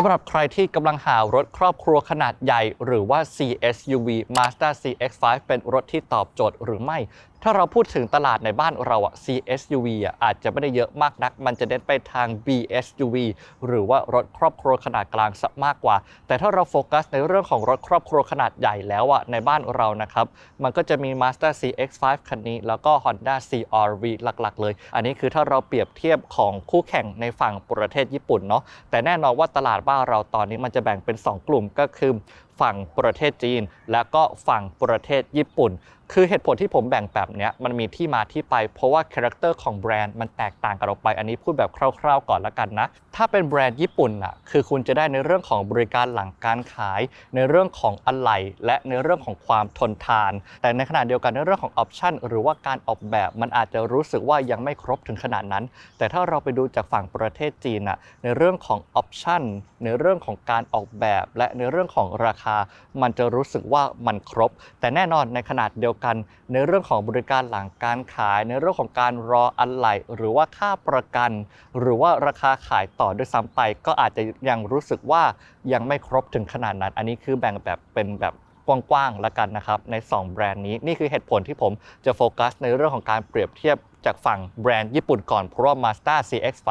สำหรับใครที่กำลังหารถครอบครัวขนาดใหญ่ หรือว่า CSUV Mazda CX-5 เป็นรถที่ตอบโจทย์หรือไม่ ถ้าเราพูดถึงตลาดในบ้านเราอะ CSUV อะอาจจะไม่ได้เยอะมากนัก มันจะเน้นไปทาง BSUV หรือว่ารถครอบครัวขนาดกลางซะมากกว่า แต่ถ้าเราโฟกัสในเรื่องของรถครอบครัวขนาดใหญ่แล้วอะในบ้านเรานะครับ มันก็จะมี Mazda CX-5 คันนี้ แล้วก็ Honda CR-V หลักๆ เลย อันนี้คือถ้าเราเปรียบเทียบของคู่แข่งในฝั่งประเทศญี่ปุ่นเนาะ แต่แน่นอนว่าตลาดบ้านเราตอนนี้มันจะแบ่งเป็น 2 กลุ่มก็คือ ฝั่งประเทศจีน และก็ฝั่งประเทศญี่ปุ่น คือเหตุผลที่ผมแบ่งแบบนี้มันมีที่มาที่ไป เพราะว่าคาแรคเตอร์ของแบรนด์มันแตกต่างกันออกไป อันนี้พูดแบบคร่าวๆก่อนละกันนะ ถ้าเป็นแบรนด์ญี่ปุ่นอะคือคุณจะได้ในเรื่องของบริการหลังการขาย ในเรื่องของอะไหล่และในเรื่องของความทนทาน แต่ในขณะเดียวกันในเรื่องของออปชันหรือว่าการออกแบบมันอาจจะรู้สึกว่ายังไม่ครบถึงขนาดนั้น แต่ถ้าเราไปดูจากฝั่งประเทศจีนอะในเรื่องของออปชันในเรื่องของการออกแบบ และในเรื่องของราคามันจะรู้สึกว่ามันครบ แต่แน่นอนในขนาดเดียวกัน ในเรื่องของบริการหลังการขาย ในเรื่องของการรออะไหลหรือว่าค่าประกัน หรือว่าราคาขายต่อด้วยซ้ำไป ก็อาจจะยังรู้สึกว่ายังไม่ครบถึงขนาดนั้น อันนี้คือแบ่งแบบเป็นแบบกว้างๆละกันนะครับใน 2 แบรนด์นี้ นี่คือเหตุผลที่ผมจะโฟกัสในเรื่องของการเปรียบเทียบ จากฝั่งแบรนด์ญี่ปุ่นก่อนเพราะว่า Mazda CX-5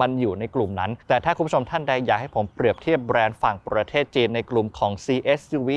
มันอยู่ในกลุ่มนั้น แต่ถ้าคุณผู้ชมท่านใดอยากให้ผมเปรียบเทียบแบรนด์ฝั่งประเทศจีนในกลุ่มของ CSUV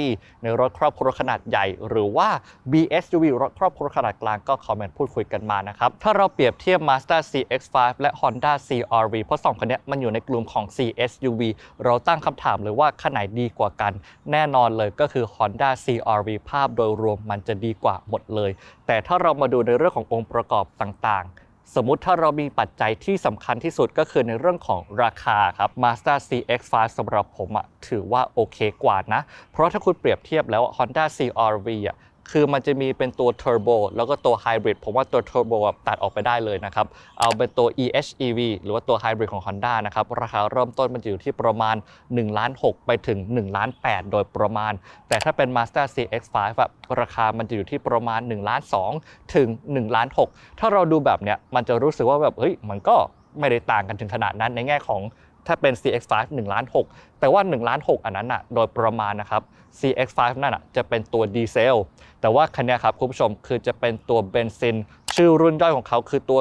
ในรถครอบครัวขนาดใหญ่ หรือว่า BSUV รถครอบครัวขนาดกลางก็คอมเมนต์พูดคุยกันมานะครับถ้าเราเปรียบเทียบ Mazda CX-5 และ Honda CR-V เพราะสองคันนี้มันอยู่ในกลุ่มของ CSUV เราตั้งคำถามเลยว่าคันไหนดีกว่ากัน แน่นอนเลยก็คือ Honda CR-V ภาพโดยรวมมันจะดีกว่าหมดเลย แต่ถ้าเรามาดูในเรื่องขององค์ประกอบต่างๆ สมมุติถ้าเรามีปัจจัยที่สำคัญที่สุดก็คือในเรื่องของราคาครับ Mazda CX-5 สำหรับผมอะถือว่าโอเคกว่านะ เพราะถ้าคุณเปรียบเทียบแล้ว Honda CR-V อะ คือมันจะมีเป็นตัวเทอร์โบแล้วก็ตัวไฮบริดผมว่าตัวเทอร์โบตัดออกไปได้เลยนะครับ เอาเป็นตัว EHEV หรือว่าตัวไฮบริดของ Honda นะครับ ราคาเริ่มต้นมันจะอยู่ที่ประมาณ1ล้าน6ไปถึง1ล้าน8โดยประมาณ แต่ถ้าเป็น Mazda CX-5 แบบราคามันจะอยู่ที่ประมาณ1ล้าน2ถึง1ล้าน6ถ้าเราดูแบบเนี้ยมันจะรู้สึกว่าแบบเฮ้ยมันก็ไม่ได้ต่างกันถึงขนาดนั้นในแง่ของ ถ้าเป็น CX-5 1ล้าน6แต่ว่า1ล้าน6อันนั้นอะโดยประมาณนะครับ CX-5 นั่นอะจะเป็นตัวดีเซลแต่ว่าคันนี้ครับคุณผู้ชมคือจะเป็นตัวเบนซิน ชื่อรุ่นย่อยของเขาคือตัว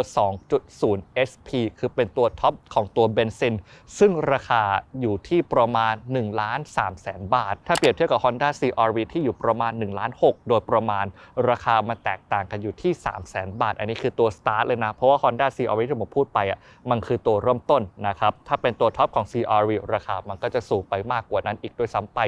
2.0 SP คือเป็นตัวท็อปของตัวเบนซิน ซึ่งราคาอยู่ที่ประมาณ1ล้าน3แสนบาท ถ้าเปรียบเทียบกับ Honda CR-V ที่อยู่ประมาณ1ล้าน6โดยประมาณราคามันแตกต่างกันอยู่ที่ 3 0 0แสนบาท อันนี้คือตัวสตาร์ทเลยนะ เพราะว่า Honda CR-V ที่ผมพูดไปอะมันคือตัวเริ่มต้นนะครับ ถ้าเป็นตัวท็อปของ CR-V ราคามันก็จะสูงไปมากกว่านั้นอีกด้วยซ้ำไป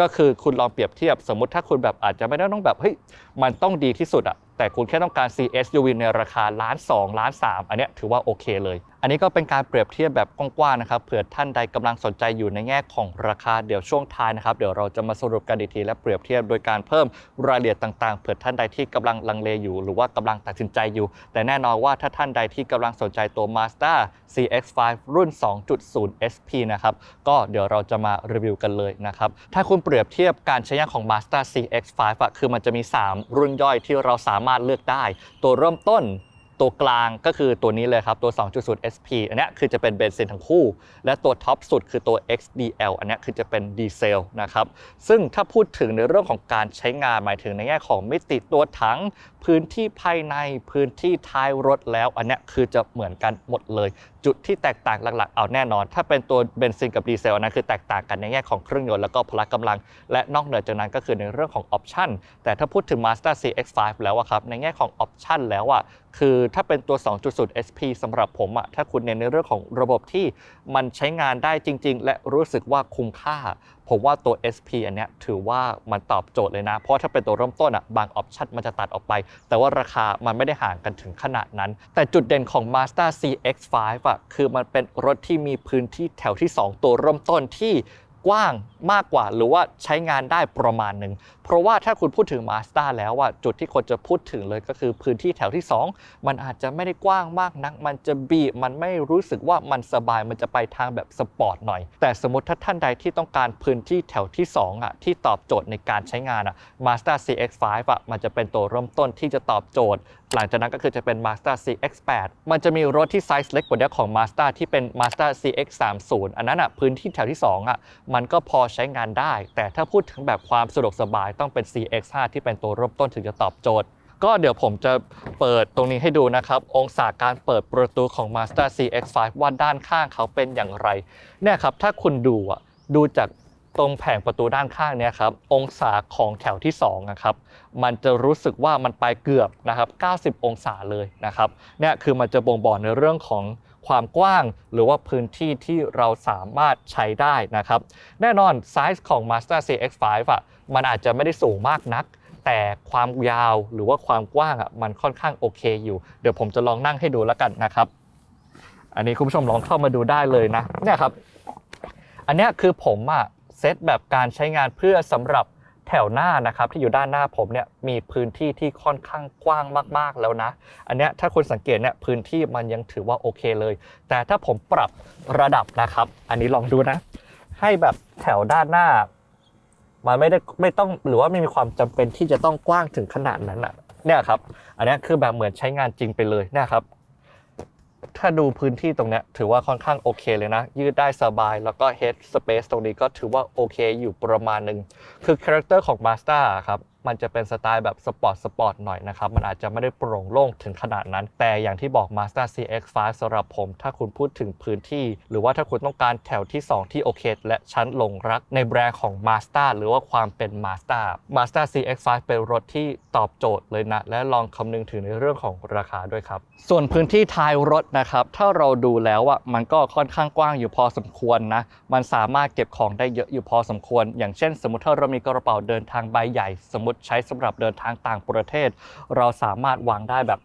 ก็คือคุณลองเปรียบเทียบสมมติถ้าคุณแบบอาจจะไม่ได้ต้องแบบเฮ้ยมันต้องดีที่สุดอะแต่คุณแค่ต้องการ CSUV ในราคาล้าน2ล้าน3 อันนี้ถือว่าโอเคเลย อันนี้ก็เป็นการเปรียบเทียบแบบกว้างๆนะครับเผื่อท่านใดกำลังสนใจอยู่ในแง่ของราคาเดี๋ยวช่วงท้ายนะครับเดี๋ยวเราจะมาสรุปกันอีกทีและเปรียบเทียบโดยการเพิ่มรายละเอียดต่างๆเผื่อท่านใดที่กำลังลังเลอยู่ หรือว่ากำลังตัดสินใจอยู่ แต่แน่นอนว่าถ้าท่านใดที่กำลังสนใจตัว Mazda CX-5 รุ่น 2.0 SP นะครับก็เดี๋ยวเราจะมารีวิวกันเลยนะครับถ้าคุณเปรียบเทียบการใช้งานของ Mazda CX-5 อะคือมันจะมี 3 รุ่นย่อยที่เราสามารถเลือกได้ ตัวเริ่มต้น ตัวกลางก็คือตัวนี้เลยครับ ตัว 2.0 SP อันนี้คือจะเป็นเบนซินทั้งคู่ และตัวท็อปสุดคือตัว XDL อันนี้คือจะเป็นดีเซลนะครับ ซึ่งถ้าพูดถึงในเรื่องของการใช้งานหมายถึงในแง่ของมิติตัวถัง พื้นที่ภายในพื้นที่ท้ายรถแล้ว อันนี้คือจะเหมือนกันหมดเลย จุดที่แตกต่างหลักๆ เอาแน่นอน ถ้าเป็นตัวเบนซินกับดีเซลอันนั้นคือแตกต่างกันในแง่ของเครื่องยนต์แล้วก็พละกำลัง และนอกเหนือจากนั้นก็คือในเรื่องของออปชันแต่ถ้าพูดถึง Mazda CX-5 แล้วอะครับในแง่ของออปชันแล้วอะคือถ้าเป็นตัว 2.0 SP สำหรับผมอะถ้าคุณเน้นในเรื่องของระบบที่มันใช้งานได้จริง ๆ และรู้สึกว่าคุ้มค่า ผมว่าตัว SP อันเนี้ยถือว่ามันตอบโจทย์เลยนะ เพราะถ้าเป็นตัวเริ่มต้นอะบางออปชันมันจะตัดออกไป แต่ว่าราคามันไม่ได้ห่างกันถึงขนาดนั้น แต่จุดเด่นของ Mazda CX-5 อะคือมันเป็นรถที่มีพื้นที่แถวที่ 2 ตัวเริ่มต้นที่ กว้างมากกว่า หรือว่าใช้งานได้ประมาณหนึ่ง เพราะว่าถ้าคุณพูดถึง Mazda แล้วว่าจุดที่คนจะพูดถึงเลยก็คือพื้นที่แถวที่ 2 มันอาจจะไม่ได้กว้างมากนัก มันจะบีบมันไม่รู้สึกว่ามันสบายมันจะไปทางแบบสปอร์ตหน่อย แต่สมมติถ้าท่านใดที่ต้องการพื้นที่แถวที่ 2อะที่ตอบโจทย์ในการใช้งานอะ Mazda CX-5 อะมันจะเป็นตัวเริ่มต้นที่จะตอบโจทย์ หลังจากนั้นก็คือจะเป็น Mazda CX-8 มันจะมีรถที่ไซส์เล็กกว่านี้ของ Mazda ที่เป็น Mazda CX-30 อันนั้นอะพื้นที่แถวที่ 2อะมันก็พอใช้งานได้ แต่ถ้าพูดถึงแบบความสะดวกสบายต้องเป็น CX-5 ที่เป็นตัวเริ่มต้นถึงจะตอบโจทย์ ก็เดี๋ยวผมจะเปิดตรงนี้ให้ดูนะครับ องศาการเปิดประตูของ Mazda CX-5 ว่าด้านข้างเขาเป็นอย่างไร เนี่ยครับ ถ้าคุณดูอะดูจากตรงแผงประตูด้านข้างเนี่ยครับองศาของแถวที่2นะครับมันจะรู้สึกว่ามันไปเกือบนะครับ90 องศาเลยนะครับเนี่ยคือมันจะบ่งบอกในเรื่องของ ความกว้าง หรือว่าพื้นที่ที่เราสามารถใช้ได้นะครับ แน่นอนไซส์ของ Mazda CX-5 อะมันอาจจะไม่ได้สูงมากนัก แต่ความยาวหรือว่าความกว้างอะมันค่อนข้างโอเคอยู่ เดี๋ยวผมจะลองนั่งให้ดูแล้วกันนะครับ อันนี้คุณผู้ชมลองเข้ามาดูได้เลยนะเนี่ยครับ อันนี้คือผมอะเซตแบบการใช้งานเพื่อสำหรับ ถวหน้านะครับที่อยู่ด้านหน้าผมเนี่ยมีพื้นที่ที่ค่อนข้างกว้างมาก ๆแล้วนะ อันเนี้ยถ้าคุณสังเกตเนี่ยพื้นที่มันยังถือว่าโอเคเลย แต่ถ้าผมปรับระดับนะครับ อันนี้ลองดูนะ ให้แบบแถวด้านหน้า มันไม่ได้ไม่ต้องหรือว่าไม่มีความจำเป็นที่จะต้องกว้างถึงขนาดนั้นอะเนี่ยครับ อันนี้คือแบบเหมือนใช้งานจริงไปเลยเนะครับ ถ้าดูพื้นที่ตรงเนี้ยถือว่าค่อนข้างโอเคเลยนะ ยืดได้สบาย แล้วก็ head space ตรงนี้ก็ถือว่าโอเคอยู่ประมาณหนึ่งคือคาแรคเตอร์ของ Mazda อะครับ มันจะเป็นสไตล์แบบสปอร์ตสปอร์ตหน่อยนะครับ มันอาจจะไม่ได้โปร่งโล่งถึงขนาดนั้น แต่อย่างที่บอก Mazda CX-5 สำหรับผม ถ้าคุณพูดถึงพื้นที่ หรือว่าถ้าคุณต้องการแถวที่ 2 ที่โอเค และชั้นหลงรักในแบรนด์ของ Mazda หรือว่าความเป็น Mazda Mazda CX-5 เป็นรถที่ตอบโจทย์เลยนะ และลองคำนึงถึงในเรื่องของราคาด้วยครับ ส่วนพื้นที่ท้ายรถนะครับถ้าเราดูแล้วอะมันก็ค่อนข้างกว้างอยู่พอสมควรนะมันสามารถเก็บของได้เยอะอยู่พอสมควร อย่างเช่น สมมติถ้าเรามีกระเป๋าเดินทางใบใหญ่สมมติใช้สำหรับเดินทางต่างประเทศ เราสามารถวางได้แบบ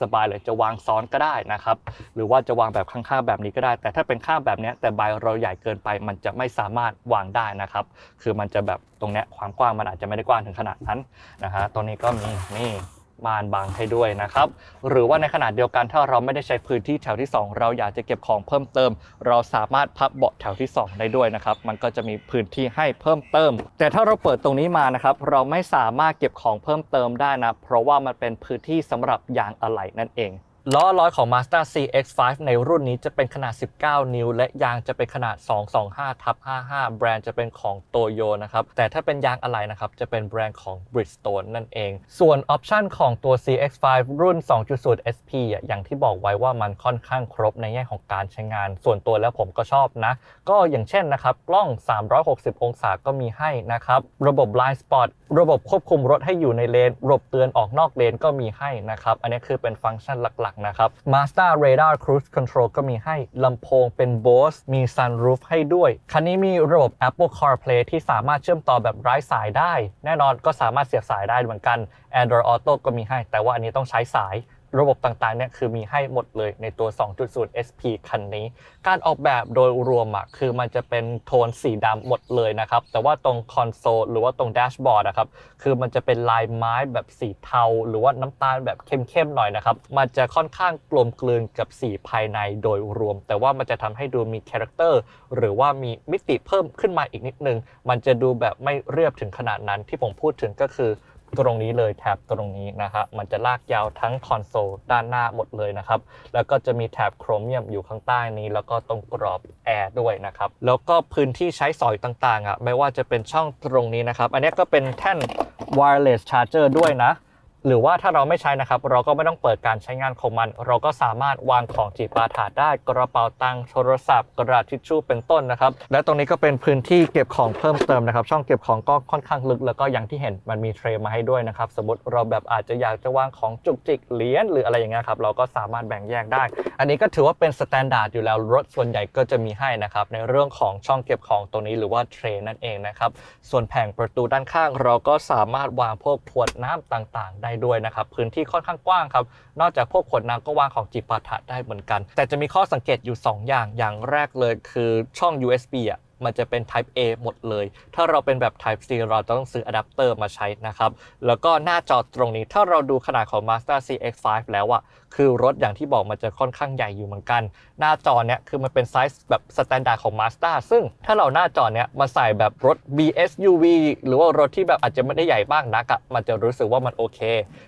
สบายๆเลยจะวางซ้อนก็ได้นะครับ หรือว่าจะวางแบบข้างๆแบบนี้ก็ได้ แต่ถ้าเป็นข้างแบบนี้แต่ใบเราใหญ่เกินไป มันจะไม่สามารถวางได้นะครับ คือมันจะแบบตรงเนี้ยความกว้างมันอาจจะไม่ได้กว้างถึงขนาดนั้นนะฮะตอนนี้ก็มีนี่ มานบังให้ด้วยนะครับ หรือว่าในขณะเดียวกันถ้าเราไม่ได้ใช้พื้นที่แถวที่ 2 เราอยากจะเก็บของเพิ่มเติม เราสามารถพับเบาะแถวที่ 2 ได้ด้วยนะครับ มันก็จะมีพื้นที่ให้เพิ่มเติม แต่ถ้าเราเปิดตรงนี้มานะครับ เราไม่สามารถเก็บของเพิ่มเติมได้นะ เพราะว่ามันเป็นพื้นที่สำหรับยางอะไหล่นั่นเอง ล้อร้อยของ Mazda CX-5 ในรุ่นนี้จะเป็นขนาด 19 นิ้ว และยางจะเป็นขนาด 225ทับ55 แบรนด์จะเป็นของโตโยนะครับ แต่ถ้าเป็นยางอะไหล่นะครับ จะเป็นแบรนด์ของ Bridgestone นั่นเอง ส่วนออปชันของตัว CX-5 รุ่น 2.0 SP อะอย่างที่บอกไว้ว่ามันค่อนข้างครบในแง่ของการใช้งาน ส่วนตัวแล้วผมก็ชอบนะ ก็อย่างเช่นนะครับ กล้อง 360 องศาก็มีให้นะครับ ระบบ blind spot ระบบควบคุมรถให้อยู่ในเลน ระบบเตือนออกนอกเลนก็มีให้นะครับ อันนี้คือเป็นฟังก์ชันหลักๆนะครับ Mazda Radar Cruise Control ก็มีให้ลำโพงเป็น Bose มี sunroof ให้ด้วย คันนี้มีระบบ Apple CarPlay ที่สามารถเชื่อมต่อแบบไร้สายได้ แน่นอนก็สามารถเสียบสายได้เหมือนกัน Android Auto ก็มีให้ แต่ว่าอันนี้ต้องใช้สาย ระบบต่างๆเนี่ยคือมีให้หมดเลยในตัว 2.0 SP คันนี้ การออกแบบโดยรวมอะคือมันจะเป็นโทนสีดำหมดเลยนะครับ แต่ว่าตรงคอนโซลหรือว่าตรงแดชบอร์ดนะครับ คือมันจะเป็นลายไม้แบบสีเทา หรือว่าน้ำตาลแบบเข้มๆหน่อยนะครับ มันจะค่อนข้างกลมกลืนกับสีภายในโดยรวม แต่ว่ามันจะทำให้ดูมีคาแรคเตอร์หรือว่ามีมิติเพิ่มขึ้นมาอีกนิดนึง มันจะดูแบบไม่เรียบถึงขนาดนั้นที่ผมพูดถึงก็คือ ตรงนี้เลยแถบตรงนี้นะครับมันจะลากยาวทั้งคอนโซลด้านหน้าหมดเลยนะครับแล้วก็จะมีแถบโครเมียมอยู่ข้างใต้นี้ แล้วก็ตรงกรอบแอร์ด้วยนะครับแล้วก็พื้นที่ใช้สอยต่างๆอะไม่ว่าจะเป็นช่องตรงนี้นะครับ อันนี้ก็เป็นแท่น wireless charger ด้วยนะ หรือว่าถ้าเราไม่ใช้นะครับ เราก็ไม่ต้องเปิดการใช้งานของมัน เราก็สามารถวางของจีบปาถาดได้กระเป๋าตังค์โทรศัพท์ กระดาษทิชชู่เป็นต้นนะครับ และตรงนี้ก็เป็นพื้นที่เก็บของเพิ่มเติมนะครับ ช่องเก็บของก็ค่อนข้างลึก แล้วก็อย่างที่เห็นมันมีเทรมาให้ด้วยนะครับ สมมติเราแบบอาจจะอยากจะวางของจุกจิกเหรียญหรืออะไรอย่างเงี้ยครับเราก็สามารถแบ่งแยกได้ อันนี้ก็ถือว่าเป็นสแตนดาร์ดอยู่แล้วรถส่วนใหญ่ก็จะมีให้นะครับในเรื่องของช่องเก็บของตรงนี้หรือว่าเทรนั่นเองนะครับส่วนแผงประตูด้านข้าง เราก็สามารถวางพวกขวดน้ำต่างๆ ได้ด้วยนะครับพื้นที่ค่อนข้างกว้างครับนอกจากพวกขวดน้ำก็วางของจิปาถะได้เหมือนกัน แต่จะมีข้อสังเกตอยู่ 2 อย่างอย่างแรกเลยคือช่อง USB อะ มันจะเป็น Type A หมดเลย ถ้าเราเป็นแบบ Type C เราต้องซื้ออะแดปเตอร์มาใช้นะครับ แล้วก็หน้าจอตรงนี้ถ้าเราดูขนาดของ Mazda CX-5 แล้วอะคือรถอย่างที่บอกมันจะค่อนข้างใหญ่อยู่เหมือนกัน หน้าจอเนี้ยคือมันเป็นไซส์แบบสแตนดาร์ดของ Mazda ซึ่งถ้าเราหน้าจอเนี้ยมาใส่แบบรถ BSUV หรือว่ารถที่แบบอาจจะไม่ได้ใหญ่มากนักอะมันจะรู้สึกว่ามันโอเค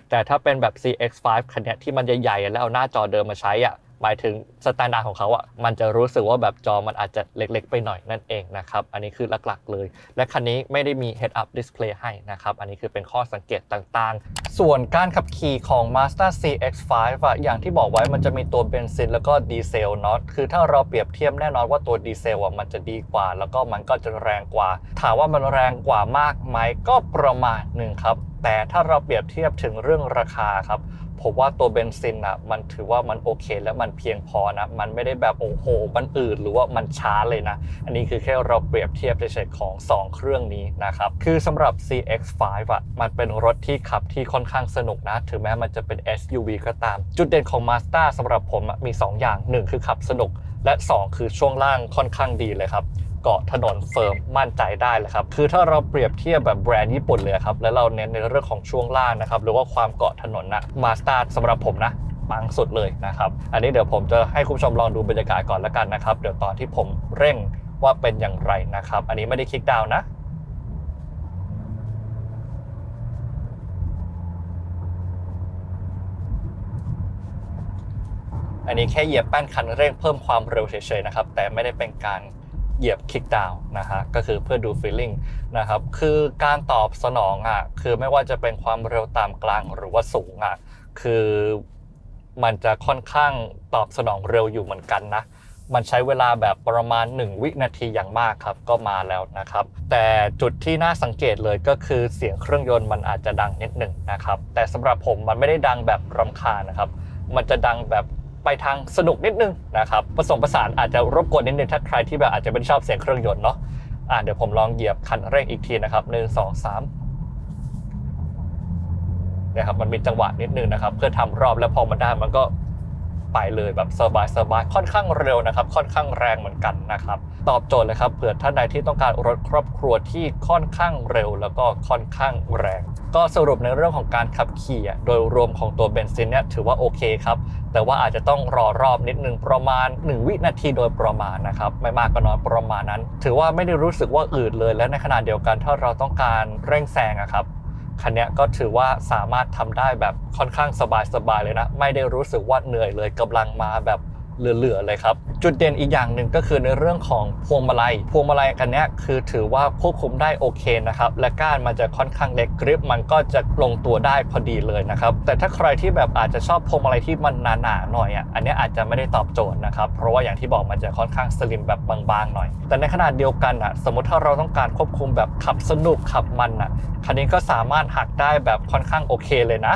แต่ถ้าเป็นแบบ CX-5 คันเนี้ยที่มันใหญ่ๆแล้วเอาหน้าจอเดิมมาใช้อะ หมายถึงสแตนดาร์ดของเขาอะมันจะรู้สึกว่าแบบจอมันอาจจะเล็กๆ ไปหน่อยนั่นเองนะครับอันนี้คือหลักๆเลย และคันนี้ไม่ได้มี head up display ให้นะครับอันนี้คือเป็นข้อสังเกตต่างๆ ส่วนการขับขี่ของ Mazda CX-5 อะอย่างที่บอกไว้มันจะมีตัวเบนซินแล้วก็ดีเซลเนาะคือถ้าเราเปรียบเทียบแน่นอนว่าตัวดีเซลอะมันจะดีกว่า แล้วก็มันก็จะแรงกว่า ถามว่ามันแรงกว่ามากไหมก็ประมาณหนึ่งครับ แต่ถ้าเราเปรียบเทียบถึงเรื่องราคาครับผมว่าตัวเบนซินอะมันถือว่ามันโอเคและมันเพียงพอนะมันไม่ได้แบบโอ้โหมันอืดหรือว่ามันช้าเลยนะ อันนี้คือแค่เราเปรียบเทียบเฉยๆของ 2 เครื่องนี้นะครับคือสำหรับ CX-5 อะมันเป็นรถที่ขับที่ค่อนข้างสนุกนะ ถึงแม้มันจะเป็น SUV ก็ตาม จุดเด่นของ Mazda สำหรับผมมี 2 อย่าง 1 คือขับสนุกและ 2 คือช่วงล่างค่อนข้างดีเลยครับ เกาะถนนเฟิร์มมั่นใจได้เลยครับคือถ้าเราเปรียบเทียบแบบแบรนด์ญี่ปุ่นเลยครับแล้วเราเน้นในเรื่องของช่วงล่างนะครับหรือว่าความเกาะถนนนะมาสตาร์สำหรับผมนะปังสุดเลยนะครับ อันนี้เดี๋ยวผมจะให้คุณผู้ชมลองดูบรรยากาศก่อนแล้วกันนะครับ เดี๋ยวตอนที่ผมเร่งว่าเป็นอย่างไรนะครับ อันนี้ไม่ได้คลิกดาวนะ อันนี้แค่เหยียบแป้นคันเร่งเพิ่มความเร็วเฉยๆนะครับ แต่ไม่ได้เป็นการ เหยียบคลิกดาวนะฮะก็คือเพื่อดูฟีลลิ่งนะครับคือการตอบสนองอะคือไม่ว่าจะเป็นความเร็วต่ำกลางหรือว่าสูงอะคือมันจะค่อนข้างตอบสนองเร็วอยู่เหมือนกันนะมันใช้เวลาแบบประมาณ 1 วินาทีอย่างมากครับก็มาแล้วนะครับ แต่จุดที่น่าสังเกตเลยก็คือเสียงเครื่องยนต์มันอาจจะดังนิดหนึ่งนะครับ แต่สำหรับผมมันไม่ได้ดังแบบรำคาญนะครับ มันจะดังแบบ ไปทางสนุกนิดนึงนะครับผสมผสานอาจจะรบกวนนิดนึงถ้าใครที่แบบอาจจะไม่ชอบเสียงเครื่องยนต์เนาะอ่าเดี๋ยวผมลองเหยียบคันเร่งอีกทีนะครับหนึ่งสองสามนะครับมันมีจังหวะนิดนึงนะครับ เพื่อทำรอบแล้วพอมันได้มันก็ ไปเลยแบบสบายสบายค่อนข้างเร็วนะครับ ค่อนข้างแรงเหมือนกันนะครับ ตอบโจทย์เลยครับเผื่อท่านใดที่ต้องการรถครอบครัวที่ค่อนข้างเร็ว แล้วก็ค่อนข้างแรง ก็สรุปในเรื่องของการขับขี่โดยรวมของตัวเบนซินเนี่ยถือว่าโอเคครับแต่ว่าอาจจะต้องรอรอบนิดนึงประมาณ 1 วินาทีโดยประมาณนะครับ ไม่มากก็น้อยประมาณนั้น ถือว่าไม่ได้รู้สึกว่าอืดเลยและในขณะเดียวกันถ้าเราต้องการเร่งแซงอะครับ คันนี้ก็ถือว่าสามารถทำได้แบบค่อนข้างสบายๆเลยนะ ไม่ได้รู้สึกว่าเหนื่อยเลยกำลังมาแบบ เหลือๆเลยครับ จุดเด่นอีกอย่างหนึ่งก็คือในเรื่องของพวงมาลัย พวงมาลัยกันเนี้ยคือถือว่าควบคุมได้โอเคนะครับ และก้านมันจะค่อนข้างเล็กกริปมันก็จะลงตัวได้พอดีเลยนะครับ แต่ถ้าใครที่แบบอาจจะชอบพวงมาลัยที่มันหนาๆหน่อยอะอันนี้อาจจะไม่ได้ตอบโจทย์นะครับ เพราะว่าอย่างที่บอกมันจะค่อนข้างสลิมแบบบางๆหน่อย แต่ในขณะเดียวกันอะสมมติถ้าเราต้องการควบคุมแบบขับสนุกขับมันอะคันนี้ก็สามารถหักได้แบบค่อนข้างโอเคเลยนะ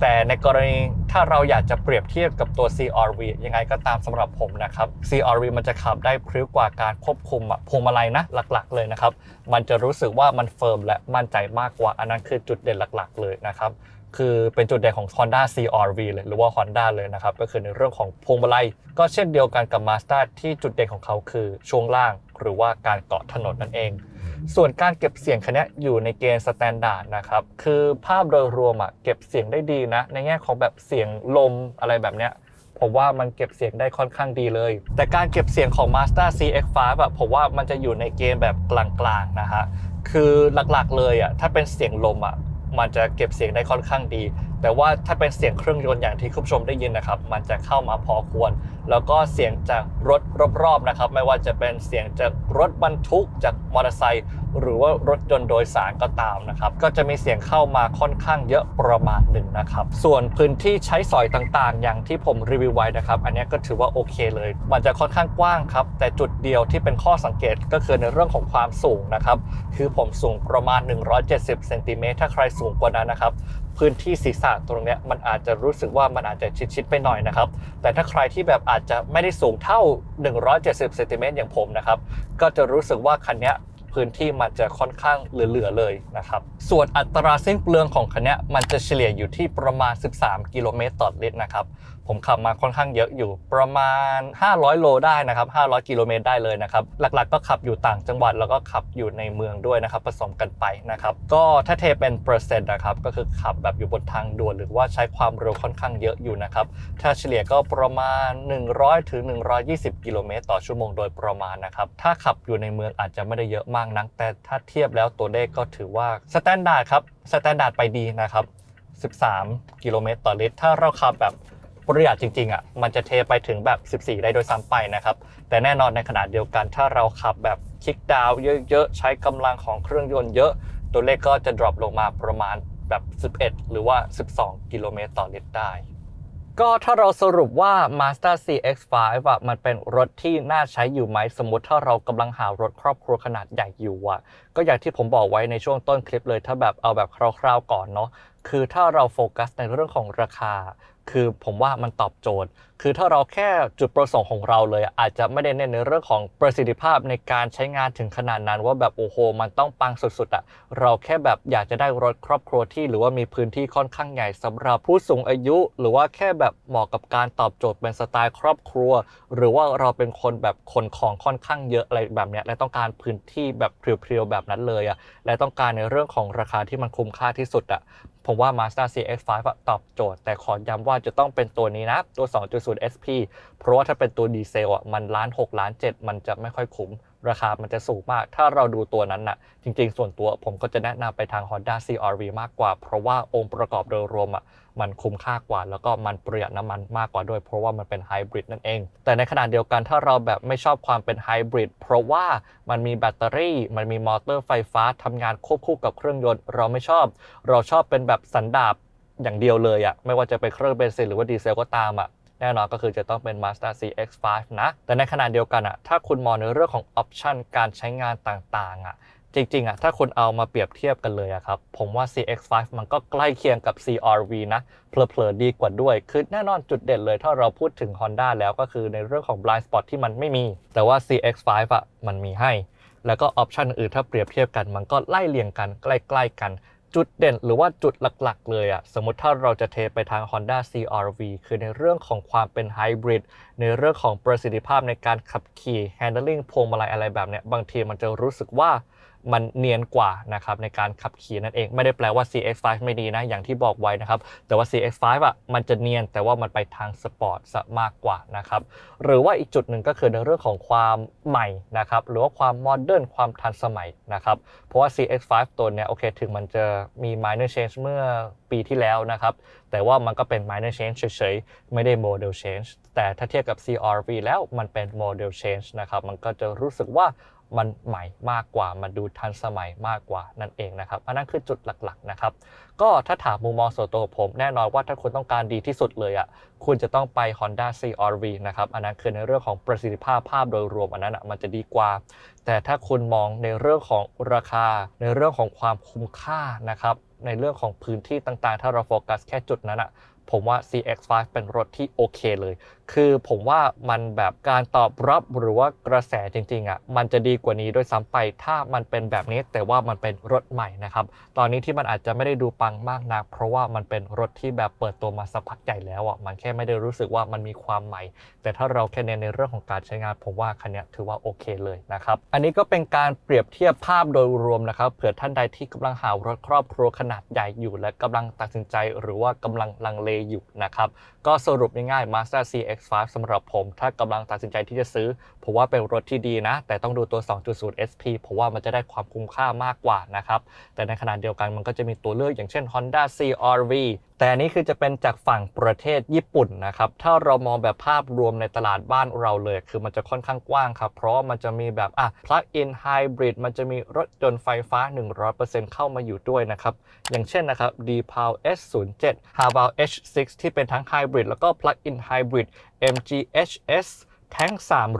แต่ในกรณีถ้าเราอยากจะเปรียบเทียบกับตัว CRV ยังไงก็ตามสำหรับผมนะครับ CRV มันจะขับได้พริ้วกว่าการควบคุมอะพวงมาลัยนะหลักๆ เลยนะครับ มันจะรู้สึกว่ามันเฟิร์มและมั่นใจมากกว่า อันนั้นคือจุดเด่นหลัก ๆ เลยนะครับ คือเป็นจุดเด่นของ Honda CRV เลยหรือว่า Honda เลยนะครับ ก็คือในเรื่องของพวงมาลัย ก็เช่นเดียวกันกับ Mazda ที่จุดเด่นของเขาคือช่วงล่าง หรือว่าการเกาะถนนนั่นเอง ส่วนการเก็บเสียงคันนี้อยู่ในเกณฑ์สแตนดาร์ดนะครับ คือภาพโดยรวมอะเก็บเสียงได้ดีนะ ในแง่ของแบบเสียงลมอะไรแบบเนี้ยผมว่ามันเก็บเสียงได้ค่อนข้างดีเลย แต่การเก็บเสียงของ Mazda CX-5 แบบผมว่ามันจะอยู่ในเกณฑ์แบบกลางๆนะฮะคือหลักๆเลยอะถ้าเป็นเสียงลมอะมันจะเก็บเสียงได้ค่อนข้างดีแต่ว่าถ้าเป็นเสียงเครื่องยนต์อย่างที่คุณผู้ชมได้ยินนะครับ มันจะเข้ามาพอควร แล้วก็เสียงจากรถรอบๆนะครับ ไม่ว่าจะเป็นเสียงจากรถบรรทุกจากมอเตอร์ไซค์หรือว่ารถยนต์โดยสารก็ตามนะครับ ก็จะมีเสียงเข้ามาค่อนข้างเยอะประมาณหนึ่งนะครับ ส่วนพื้นที่ใช้สอยต่างๆ อย่างที่ผมรีวิวไว้นะครับ อันนี้ก็ถือว่าโอเคเลย มันจะค่อนข้างกว้างครับ แต่จุดเดียวที่เป็นข้อสังเกตก็คือในเรื่องของความสูงนะครับ คือผมสูงประมาณ 170เซนติเมตรถ้าใครสูงกว่านั้นนะครับ พื้นที่ศีรษะตรงเนี้ยมันอาจจะรู้สึกว่ามันอาจจะชิดๆไปหน่อยนะครับ แต่ถ้าใครที่แบบอาจจะไม่ได้สูงเท่า 170เซนติเมตรอย่างผมนะครับ ก็จะรู้สึกว่าคันนี้พื้นที่มันจะค่อนข้างเหลือๆเลยนะครับ ส่วนอัตราสิ้นเปลืองของคันนี้มันจะเฉลี่ยอยู่ที่ประมาณ 13 กิโลเมตรต่อลิตรนะครับ ผมขับมาค่อนข้างเยอะอยู่ ประมาณ 500 โลได้นะครับ 500 กิโลเมตรได้เลยนะครับ หลักๆ ก็ขับอยู่ต่างจังหวัดแล้วก็ขับอยู่ในเมืองด้วยนะครับ ผสมกันไปนะครับ ก็ถ้าเทเป็นเปอร์เซ็นต์นะครับ ก็คือขับแบบอยู่บนทางด่วน หรือว่าใช้ความเร็วค่อนข้างเยอะอยู่นะครับ ถ้าเฉลี่ยก็ประมาณ 100ถึง120 กิโลเมตรต่อชั่วโมงโดยประมาณนะครับ ถ้าขับอยู่ในเมืองอาจจะไม่ได้เยอะมากนัก แต่ถ้าเทียบแล้วตัวเลขก็ถือว่าสแตนดาร์ดครับ สแตนดาร์ดไปดีนะครับ 13 กิโลเมตรต่อลิตร ถ้าเราขับแบบ ประหยัดจริงๆอะมันจะเทไปถึงแบบ 14 ได้โดยซ้ำไปนะครับ แต่แน่นอนในขณะเดียวกันถ้าเราขับแบบคิกดาวเยอะๆ ใช้กำลังของเครื่องยนต์เยอะ ตัวเลขก็จะ drop ลงมาประมาณแบบ 11 หรือว่า 12 กิโลเมตรต่อลิตรได้ ก็ถ้าเราสรุปว่า Mazda CX-5 อะมันเป็นรถที่น่าใช้อยู่ไหมสมมติถ้าเรากำลังหารถครอบครัวขนาดใหญ่อยู่อะก็อย่างที่ผมบอกไว้ในช่วงต้นคลิปเลย ถ้าแบบเอาแบบคร่าวๆก่อนเนาะคือถ้าเราโฟกัสในเรื่องของราคา คือผมว่ามันตอบโจทย์ คือถ้าเราแค่จุดประสงค์ของเราเลย อาจจะไม่ได้เน้นในเรื่องของประสิทธิภาพในการใช้งานถึงขนาดนั้น ว่าแบบโอ้โหมันต้องปังสุดๆอะเราแค่แบบอยากจะได้รถครอบครัวที่ หรือว่ามีพื้นที่ค่อนข้างใหญ่สำหรับผู้สูงอายุ หรือว่าแค่แบบเหมาะกับการตอบโจทย์เป็นสไตล์ครอบครัว หรือว่าเราเป็นคนแบบขนของค่อนข้างเยอะอะไรแบบเนี้ยและต้องการพื้นที่แบบเพรียวๆแบบนั้นเลยอะและต้องการในเรื่องของราคาที่มันคุ้มค่าที่สุดอะ ผมว่า Mazda CX-5 อะตอบโจทย์ แต่ขอย้ำว่าจะต้องเป็นตัวนี้นะ ตัว 2.0 SP เพราะว่าถ้าเป็นตัวดีเซลอะมันล้าน6ล้าน7 มันจะไม่ค่อยคุ้ม ราคามันจะสูงมาก ถ้าเราดูตัวนั้นน่ะ จริงๆ ส่วนตัวผมก็จะแนะนำไปทาง Honda CR-V มากกว่า เพราะว่าองค์ประกอบโดยรวมอะมันคุ้มค่ากว่า แล้วก็มันประหยัดน้ำมันมากกว่าด้วย เพราะว่ามันเป็นไฮบริดนั่นเอง แต่ในขณะเดียวกันถ้าเราแบบไม่ชอบความเป็นไฮบริดเพราะว่ามันมีแบตเตอรี่ มันมีมอเตอร์ไฟฟ้าทำงานควบคู่กับเครื่องยนต์ เราไม่ชอบ เราชอบเป็นแบบสันดาปอย่างเดียวเลยอะไม่ว่าจะเป็นเครื่องเบนซินหรือว่าดีเซลก็ตามอะ แน่นอนก็คือจะต้องเป็น Mazda CX-5 นะ แต่ในขณะเดียวกันอะถ้าคุณมองในเรื่องของออปชันการใช้งานต่างๆอะจริงๆอะถ้าคุณเอามาเปรียบเทียบกันเลยอะครับ ผมว่า CX-5 มันก็ใกล้เคียงกับ CR-V นะ เพลอๆดีกว่าด้วย คือแน่นอนจุดเด่นเลย ถ้าเราพูดถึง Honda แล้วก็คือในเรื่องของ blind spot ที่มันไม่มี แต่ว่า CX-5 อะมันมีให้ แล้วก็ออปชันอื่นถ้าเปรียบเทียบกันมันก็ไล่เรียงกันใกล้ ๆ กัน จุดเด่นหรือว่าจุดหลักๆ เลยอะสมมติถ้าเราจะเทไปทาง Honda CR-V คือในเรื่องของความเป็นไฮบริดในเรื่องของประสิทธิภาพในการขับขี่ handling พวงมาลัยอะไรแบบเนี้ยบางทีมันจะรู้สึกว่า มันเนียนกว่านะครับในการขับขี่นั่นเอง ไม่ได้แปลว่า CX-5 ไม่ดีนะ อย่างที่บอกไว้นะครับ แต่ว่า CX-5 อะมันจะเนียนแต่ว่ามันไปทางสปอร์ตซะมากกว่านะครับ หรือว่าอีกจุดหนึ่งก็คือในเรื่องของความใหม่นะครับ หรือว่าความโมเดิร์นความทันสมัยนะครับ เพราะว่า CX-5 ตัวเนี้ยโอเค ถึงมันจะมี minor change เมื่อปีที่แล้วนะครับ แต่ว่ามันก็เป็น minor change เฉยๆ ไม่ได้ model change แต่ถ้าเทียบกับ CR-V แล้วมันเป็น model change นะครับ มันก็จะรู้สึกว่า มันใหม่มากกว่า มันดูทันสมัยมากกว่านั่นเองนะครับอันนั้นคือจุดหลักๆนะครับ ก็ถ้าถามมุมมองส่วนตัวของผม แน่นอนว่าถ้าคุณต้องการดีที่สุดเลยอะคุณจะต้องไป Honda CR-V นะครับอันนั้นคือในเรื่องของประสิทธิภาพภาพโดยรวมอันนั้นอะมันจะดีกว่า แต่ถ้าคุณมองในเรื่องของราคา ในเรื่องของความคุ้มค่านะครับในเรื่องของพื้นที่ต่างๆ ถ้าเราโฟกัสแค่จุดนั้นอะผมว่า CX-5 เป็นรถที่โอเคเลย คือผมว่ามันแบบการตอบรับหรือว่ากระแสจริงๆอะมันจะดีกว่านี้ด้วยซ้ำไปถ้ามันเป็นแบบนี้แต่ว่ามันเป็นรถใหม่นะครับ ตอนนี้ที่มันอาจจะไม่ได้ดูปังมากนัก เพราะว่ามันเป็นรถที่แบบเปิดตัวมาสักพักใหญ่แล้วอะมันแค่ไม่ได้รู้สึกว่ามันมีความใหม่ แต่ถ้าเราแค่เน้นในเรื่องของการใช้งาน ผมว่าคันนี้ถือว่าโอเคเลยนะครับอันนี้ก็เป็นการเปรียบเทียบภาพโดยรวมนะครับเผื่อท่านใดที่กำลังหารถครอบครัวขนาดใหญ่อยู่ และกำลังตัดสินใจ หรือว่ากำลังลังเลอยู่นะครับก็สรุปง่ายๆ Mazda X5 สำหรับผม ถ้ากำลังตัดสินใจที่จะซื้อ ผมว่าเป็นรถที่ดีนะ แต่ต้องดูตัว 2.0 SP เพราะว่ามันจะได้ความคุ้มค่ามากกว่านะครับ แต่ในขณะเดียวกันมันก็จะมีตัวเลือกอย่างเช่น Honda CR-V แต่อันนี้คือจะเป็นจากฝั่งประเทศญี่ปุ่นนะครับ ถ้าเรามองแบบภาพรวมในตลาดบ้านเราเลย คือมันจะค่อนข้างกว้างครับ เพราะมันจะมีแบบอะ plug-in hybrid มันจะมีรถยนต์ไฟฟ้า 100%เข้ามาอยู่ด้วยนะครับ อย่างเช่นนะครับ D-Pow S07 h a v a l H6 ที่เป็นทั้ง hybrid แล้วก็ plug-in hybrid MG HS แท้ง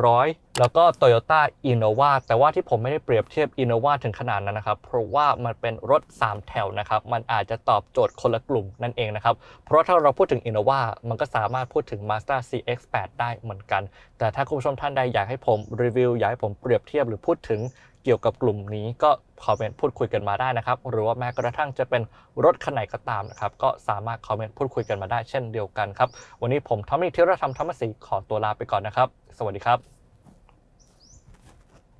300 แล้วก็ Toyota Innova แต่ว่าที่ผมไม่ได้เปรียบเทียบ Innova ถึงขนาดนั้นนะครับ เพราะว่ามันเป็นรถ 3 แถวนะครับ มันอาจจะตอบโจทย์คนละกลุ่มนั่นเองนะครับ เพราะถ้าเราพูดถึง Innova มันก็สามารถพูดถึง Mazda CX-8 ได้เหมือนกัน แต่ถ้าคุณผู้ชมท่านใดอยากให้ผมรีวิวอยากให้ผมเปรียบเทียบหรือพูดถึง เกี่ยวกับกลุ่มนี้ก็คอมเมนต์พูดคุยกันมาได้นะครับ หรือว่าแม้กระทั่งจะเป็นรถคันไหนก็ตามนะครับ ก็สามารถคอมเมนต์พูดคุยกันมาได้เช่นเดียวกันครับ วันนี้ผมทอมมี่ธีรธรรมธรรมศรีขอตัวลาไปก่อนนะครับ สวัสดีครับ